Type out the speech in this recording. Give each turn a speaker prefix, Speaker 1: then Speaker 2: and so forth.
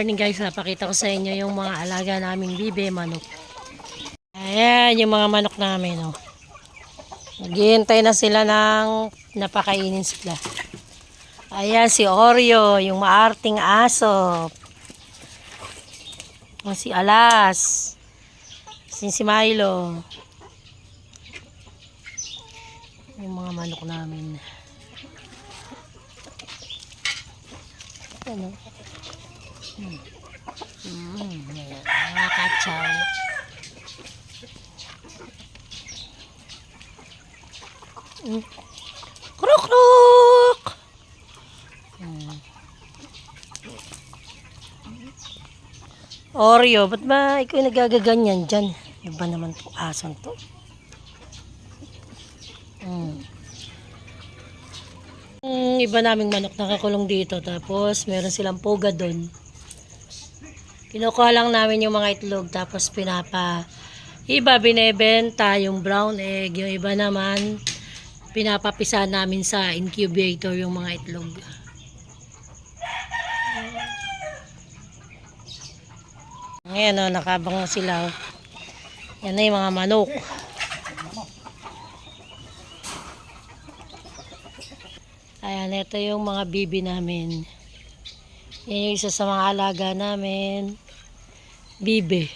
Speaker 1: Morning guys, napakita ko sa inyo yung mga alaga naming bibe, manok. Ayan, yung mga manok namin, oh. Naghihintay na sila ng napakainin sila. Ayan, si Oreo, yung maarting aso. O, si Alas. Si, si Milo. Yung mga manok namin. Ano? Mm, ayan, mga katsaw. Mm. Krok krok! Mm. Oreo, ba't ba ikaw nagagaganyan dyan? Ano ba naman itong ason to? Mm. Yung iba naming manok nakakulong dito tapos meron silang puga doon. Kinukuha lang namin yung mga itlog tapos pinapa iba binebenta yung brown egg, yung iba naman pinapapisa namin sa incubator yung mga itlog. Ngayon o, nakabang na sila. oh. Yan na yung mga manok. Ayan, ito yung mga bibi namin. Yan yung isa sa mga alaga namin. Bibe.